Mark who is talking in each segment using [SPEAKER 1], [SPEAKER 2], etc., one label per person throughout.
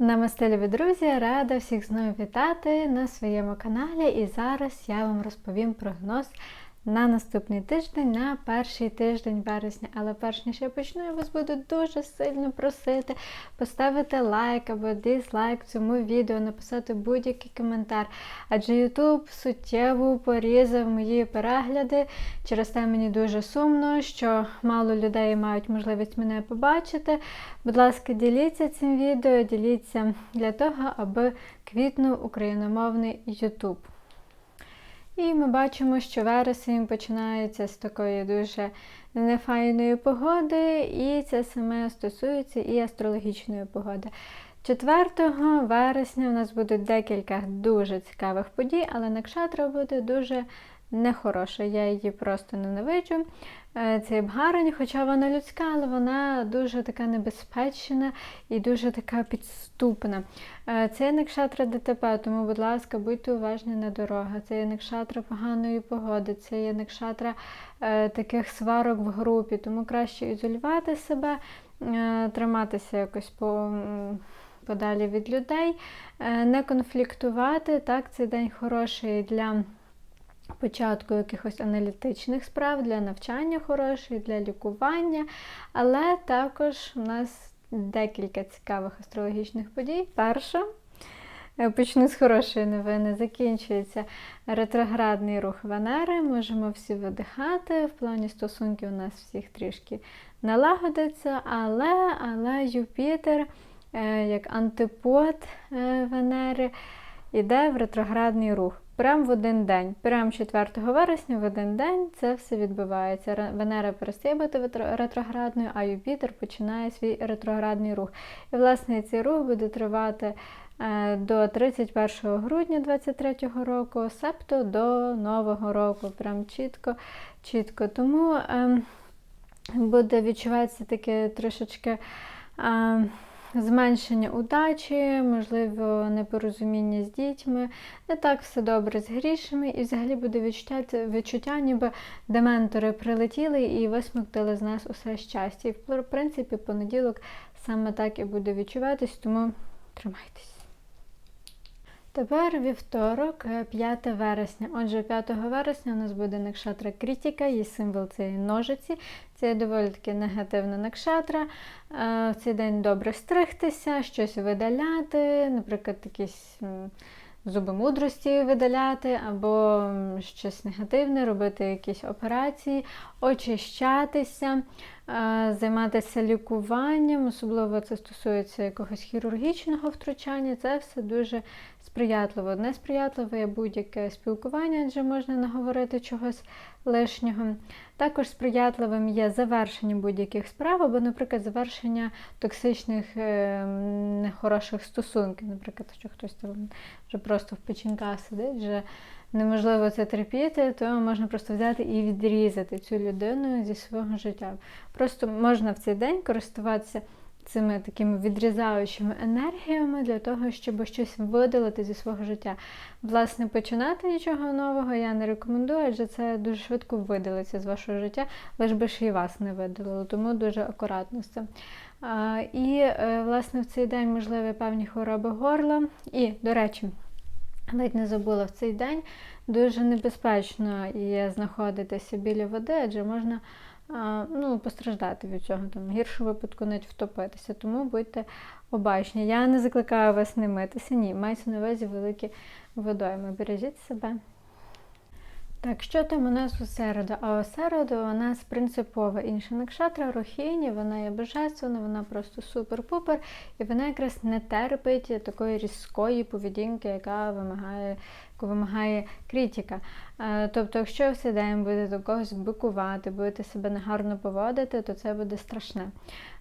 [SPEAKER 1] Намасте, любі друзі! Рада всіх знову вітати на своєму каналі. І зараз я вам розповім прогноз на наступний тиждень, на перший тиждень вересня. Але перш ніж я почну, я вас буду дуже сильно просити поставити лайк або дизлайк цьому відео, написати будь-який коментар. Адже YouTube суттєво порізав мої перегляди. Через те мені дуже сумно, що мало людей мають можливість мене побачити. Будь ласка, діліться цим відео, діліться для того, аби квітнув україномовний YouTube. І ми бачимо, що вересень починається з такої дуже нефайної погоди, і це саме стосується і астрологічної погоди. 4 вересня у нас буде декілька дуже цікавих подій, але Накшатра буде дуже нехороша. Я її просто ненавиджу. Е, Цей бгарень, хоча вона людська, але вона дуже така небезпечна і дуже така підступна. Е, Це є Накшатра ДТП, тому, будь ласка, будьте уважні на дорогах. Це є Накшатра поганої погоди, це є Накшатра е, таких сварок в групі, тому краще ізолювати себе, триматися якось по. Подалі від людей, не конфліктувати. Так, цей день хороший для початку якихось аналітичних справ, для навчання хороший, для лікування. Але також у нас декілька цікавих астрологічних подій. Перша. е, Почну з хорошої новини. Закінчується ретроградний рух Венери. Можемо всі видихати. В плані стосунків у нас всіх трішки налагодиться, але, але Юпітер, е, як антипод е, Венери, йде в ретроградний рух. Прямо в один день, прямо 4 вересня в один день це все відбувається. Венера перестає бути ретроградною, а Юпітер починає свій ретроградний рух. І, власне, цей рух буде тривати е, до 31 грудня 2023 року, себто до Нового року. Прям чітко, чітко. Тому ем, буде відчуватися таке трошечки. Зменшення удачі, можливо, непорозуміння з дітьми, не так все добре з грішами, і взагалі буде відчуття, відчуття ніби дементори прилетіли і висмоктали з нас усе щастя. І в принципі, понеділок саме так і буде відчуватись, тому тримайтесь. Тепер вівторок, е, 5 вересня. Отже, 5 вересня у нас буде накшатра критика, її символ це є ножиці. Це доволі таки негативна накшатра. Е, В цей день добре стригтися, щось видаляти, наприклад, якісь зуби мудрості видаляти, або щось негативне, робити якісь операції, очищатися, е, займатися лікуванням, особливо це стосується якогось хірургічного втручання. Це все дуже сприятливо. Несприятливе є будь-яке спілкування, адже можна наговорити чогось лишнього. Також сприятливим є завершення будь-яких справ, або, наприклад, завершення токсичних е, нехороших стосунків. Наприклад, що хтось там вже просто в печінках сидить, вже неможливо це терпіти, то можна просто взяти і відрізати цю людину зі свого життя. Просто можна в цей день користуватися цими такими відрізаючими енергіями для того, щоб щось видалити зі свого життя. Власне, починати нічого нового я не рекомендую, адже це дуже швидко видалиться з вашого життя, лиш би ж і вас не видалило, тому дуже акуратно цим. І, е, власне, в цей день можливі певні хвороби горла. І, до речі, ледь не забула в цей день дуже небезпечно є знаходитися біля води, адже можна ну, постраждати від цього, там, в випадку навіть втопитися. Тому будьте обачні. Я не закликаю вас не митися, ні, мається на увазі великі водойми. Бережіть себе. Так, що там у нас у середу? А у середу у нас принципово інша накшатра, рохіні, вона є божественна, вона просто супер-пупер, і вона якраз не терпить такої різкої поведінки, яка вимагає, яку вимагає критика. Е, Тобто, якщо ви цей день будете до когось бикувати, будете себе негарно поводити, то це буде страшне.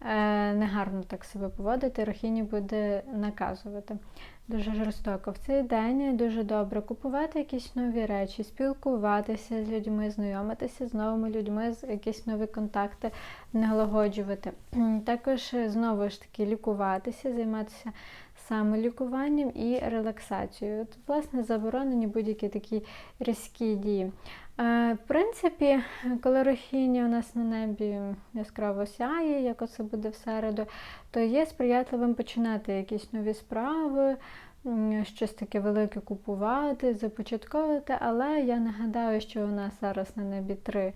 [SPEAKER 1] Е, Негарно так себе поводити, рохіні буде наказувати. Дуже жорстоко. В цей день дуже добре купувати якісь нові речі, спілкуватися з людьми, знайомитися з новими людьми, якісь нові контакти налагоджувати. Також е, знову ж таки лікуватися, займатися самолікуванням і релаксацією. От, власне, заборонені будь-які такі різкі дії. Е, В принципі, коли рохіння у нас на небі яскраво сяє, як оце буде в середу, то є сприятливим починати якісь нові справи, щось таке велике купувати, започатковувати, але я нагадаю, що у нас зараз на небі три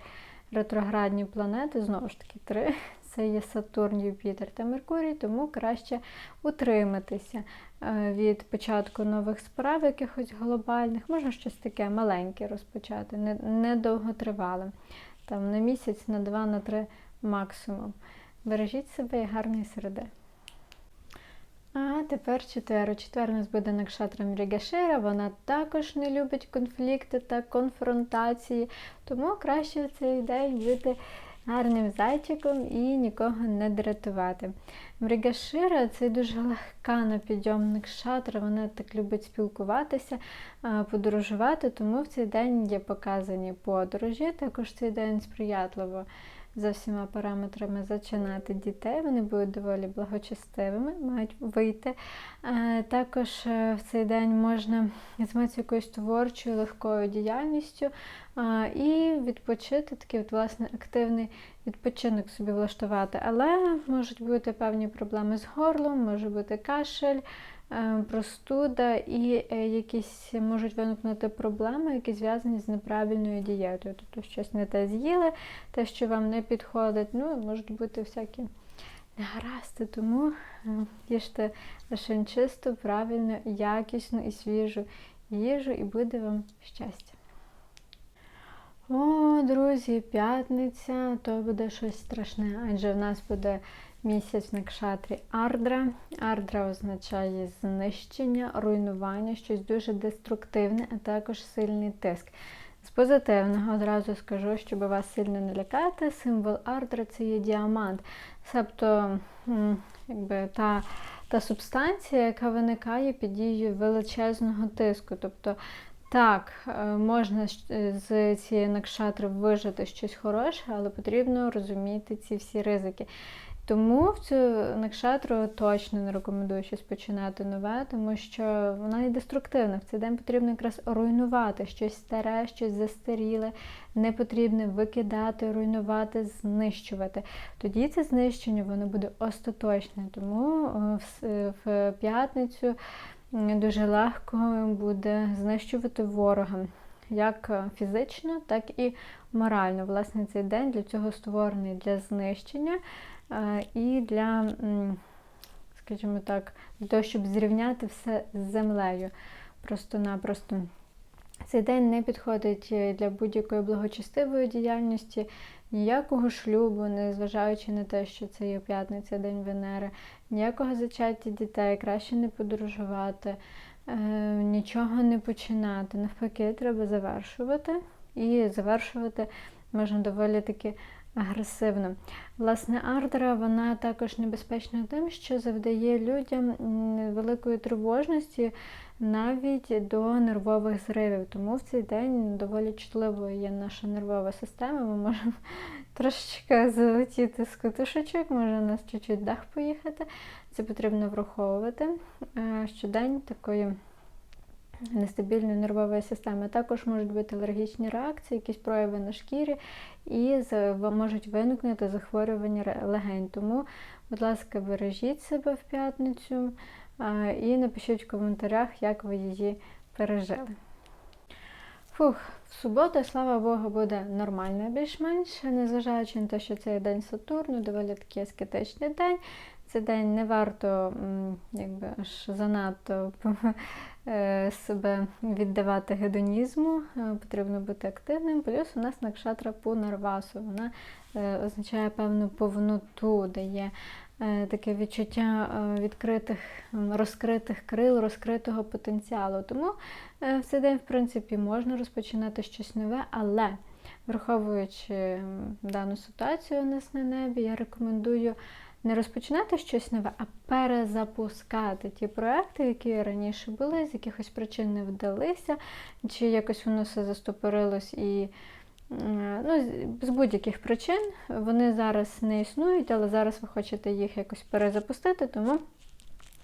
[SPEAKER 1] ретроградні планети, знову ж таки три. Це є Сатурн, Юпітер та Меркурій, тому краще утриматися е, від початку нових справ, якихось глобальних. Можна щось таке маленьке розпочати, недовготривале. не. Там на місяць, на два, на три максимум. Бережіть себе і гарної середи. А тепер четвер. Четвер у нас буде Накшатра Мрігашира. Вона також не любить конфлікти та конфронтації, тому краще в цей день бути гарним зайчиком і нікого не дратувати. Мрігашира це дуже легка на підйом Накшатра, вона так любить спілкуватися, подорожувати, тому в цей день є показані подорожі. Також цей день сприятливо за всіма параметрами зачинати дітей. Вони будуть доволі благочестивими, мають вийти. Е, Також е, в цей день можна займатися якоюсь творчою, легкою діяльністю і відпочити, такий от, власне, активний відпочинок собі влаштувати. Але можуть бути певні проблеми з горлом, може бути кашель. Е, Простуда і е, якісь можуть виникнути проблеми, які зв'язані з неправильною дієтою. Тобто щось не те з'їли, те, що вам не підходить. Ну, можуть бути всякі негаразди, тому е, їжте лише чисту, правильну, якісну і свіжу їжу, і буде вам щастя. О, друзі, п'ятниця, то буде щось страшне, адже в нас буде місяць на кшатрі Ардра. Ардра означає знищення, руйнування, щось дуже деструктивне, а також сильний тиск. З позитивного одразу скажу, щоб вас сильно не лякати, символ Ардра це є діамант. Тобто якби, та, та субстанція, яка виникає під дією величезного тиску. Тобто так, е, можна з цієї накшатри вижити щось хороше, але потрібно розуміти ці всі ризики. Тому в цю накшатру точно не рекомендую щось починати нове, тому що вона є деструктивна. В цей день потрібно якраз руйнувати щось старе, щось застаріле, не потрібно викидати, руйнувати, знищувати. Тоді це знищення воно буде остаточне. Тому е, в в п'ятницю дуже легко буде знищувати ворога. Як е, фізично, так і морально. Власне, цей день для цього створений для знищення е, і для, скажімо так, для того, щоб зрівняти все з землею. Просто-напросто. Цей день не підходить е, для будь-якої благочестивої діяльності, ніякого шлюбу, незважаючи на те, що це є п'ятниця, день Венери, ніякого зачаття дітей, краще не подорожувати, е, нічого не починати. Навпаки, треба завершувати. І завершувати можна доволі таки агресивно. Власне, ардера вона також небезпечна тим, що завдає людям великої тривожності навіть до нервових зривів. Тому в цей день доволі чутливою є наша нервова система. Ми можемо трошечки залетіти з катушечок, може у нас чуть-чуть дах поїхати. Це потрібно враховувати. Е, Щодень такої нестабільної нервової системи. Також можуть бути алергічні реакції, якісь прояви на шкірі, і можуть виникнути захворювання легень. Тому, будь ласка, бережіть себе в п'ятницю і напишіть в коментарях, як ви її пережили. Фух, в суботу, слава Богу, буде нормально більш-менш, незважаючи на те, що це є день Сатурну, доволі такий аскетичний день. Цей день не варто якби, аж занадто е, себе віддавати гедонізму, е, потрібно бути активним. Плюс у нас накшатра Пунарвасу, вона е, означає певну повноту, дає таке відчуття відкритих, розкритих крил, розкритого потенціалу. Тому в цей день, в принципі, можна розпочинати щось нове, але враховуючи дану ситуацію у нас на небі, я рекомендую не розпочинати щось нове, а перезапускати ті проекти, які раніше були, з якихось причин не вдалися, чи якось воно все застопорилось і Е, Ну, з- з будь-яких причин вони зараз не існують, але зараз ви хочете їх якось перезапустити, тому,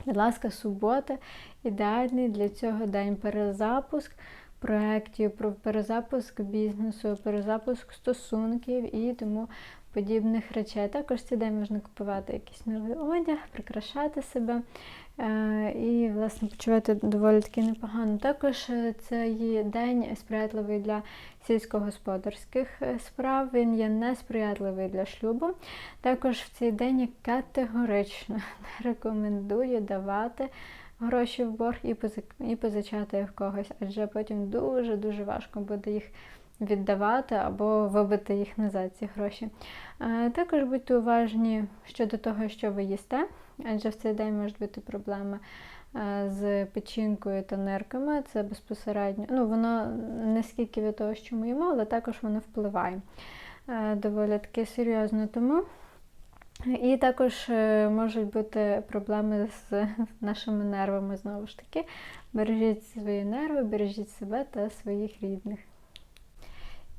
[SPEAKER 1] будь ласка, субота ідеальний для цього день. Перезапуск проєктів, перезапуск бізнесу, перезапуск стосунків і тому подібних речей. Також цей день можна купувати якийсь новий одяг, прикрашати себе. Е, І, власне, почувати доволі таки непогано. Також е, це є день сприятливий для сільськогосподарських е, справ. Він є несприятливий для шлюбу. Також в цей день я категорично рекомендую давати гроші в борг і позичати в когось, адже потім дуже-дуже важко буде їх віддавати або вибити їх назад, ці гроші. Е, Також будьте уважні щодо того, що ви їсте, адже в цей день можуть бути проблеми е, з печінкою та нирками. Це безпосередньо, ну воно не скільки від того, що ми їмо, але також воно впливає е, доволі таки серйозно. Тому і також можуть бути проблеми з нашими нервами знову ж таки. Бережіть свої нерви, бережіть себе та своїх рідних.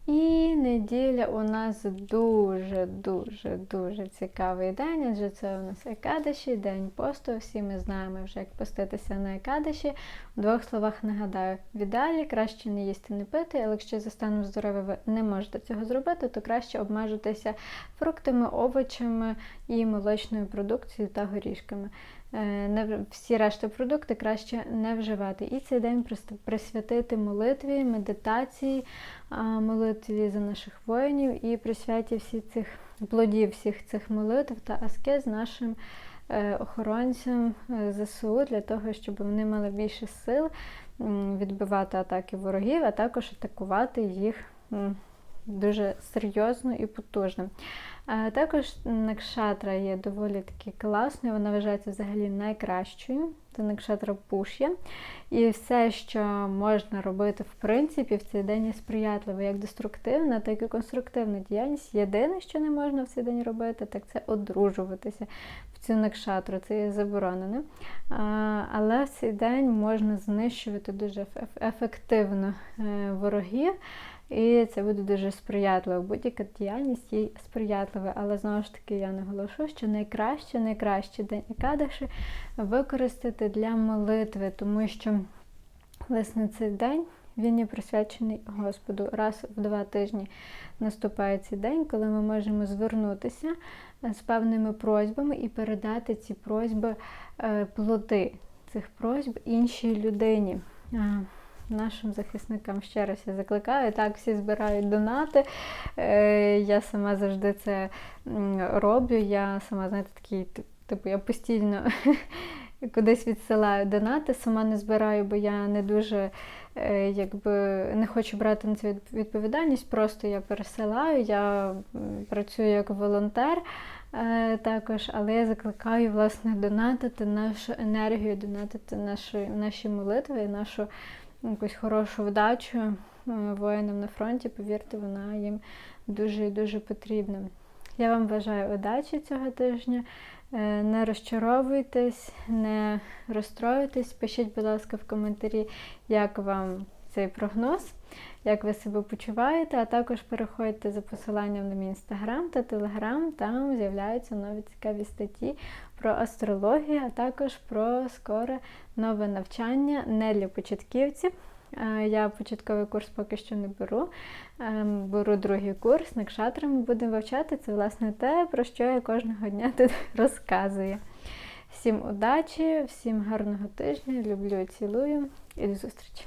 [SPEAKER 1] І неділя у нас дуже-дуже дуже цікавий день, адже це у нас Екадаші, день посту. Всі ми знаємо вже, як поститися на Екадаші. У двох словах нагадаю, в ідеалі краще не їсти, не пити, але якщо за станом здоров'я ви не можете цього зробити, то краще обмежитися фруктами, овочами і молочною продукцією та горішками. Е, всі решта продукти краще не вживати. І цей день прис- присвятити молитві, медитації, а, молитві за наших воїнів і присвяті всіх цих плодів всіх цих молитв та аскез нашим е, охоронцям е, ЗСУ для того, щоб вони мали більше сил відбивати атаки ворогів, а також атакувати їх дуже серйозно і потужно. Е, Також Накшатра є доволі таки класною, вона вважається взагалі найкращою. Це Накшатра Пуш'я. І все, що можна робити в принципі в цей день є сприятливо, як деструктивна, так і конструктивна діяльність. Єдине, що не можна в цей день робити, так це одружуватися в цю накшатру, це є заборонено. Але в цей день можна знищувати дуже ефективно е, ворогів. І це буде дуже сприятливо. Будь-яка діяльність є сприятлива. Але знову ж таки я наголошу, що найкраще, найкраще день Екадаші використати для молитви, тому що власне цей день він є присвячений Господу. Раз в два тижні наступає цей день, коли ми можемо звернутися е, з певними просьбами і передати ці просьби е, плоди цих просьб іншій людині. Нашим захисникам ще раз я закликаю. Так, всі збирають донати. Е, Я сама завжди це роблю. Я сама, знаєте, такий, типу, я постійно кудись відсилаю донати, сама не збираю, бо я не дуже е, якби не хочу брати на це відповідальність. Просто я пересилаю, я працюю як волонтер. е, Також, але я закликаю власне донатити нашу енергію, донатити наші, наші молитви, нашу якусь хорошу вдачу е, воїнам на фронті, повірте, вона їм дуже і дуже потрібна. Я вам бажаю удачі цього тижня. Е, Не розчаровуйтесь, не розстроюйтесь. Пишіть, будь ласка, в коментарі, як вам цей прогноз, як ви себе почуваєте, а також переходьте за посиланням на мій інстаграм та телеграм. Там з'являються нові цікаві статті про астрологію, а також про скоре нове навчання не для початківців. Е, Я початковий курс поки що не беру. Ем, Беру другий курс, накшатрами будемо вивчати. Це власне те, про що я кожного дня тут розказую. Всім удачі, всім гарного тижня, люблю, цілую і до зустрічі!